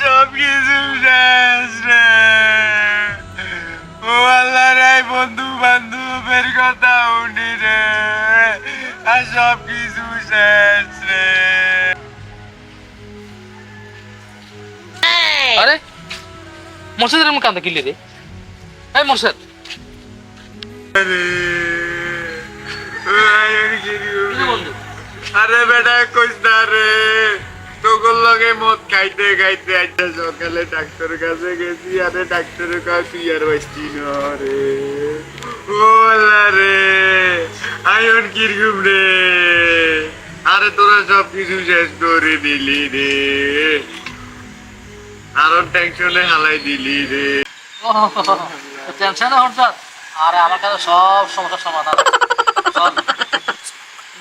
সব কিছু শেষ রে ও আল্লাহ রে বন্ধু বান্ধবের কথা উনি রে আর সব কিছু শেষ রে আরে মোর্শেদের এমন কান্দা কিনলে রে এই মোর্শেদ। বন্ধু আরে বেটা, কইস না রে। তোর লগে মদ খাইতে খাইতে আজকে সকালে ডাক্তার কাছে গেছি, আরে ডাক্তারের কাছে তুই আর বাঁচতি না রে। ও আল্লাহ রে, আয়ন কীরকম রে? আরে তোরা সব কিছু শেষ করে দিলি রে। আরও টেনশনে হালাই দিলি রে। টেনশন হঠাৎ আরে, আমার কাছে সব সমস্যার সমাধান।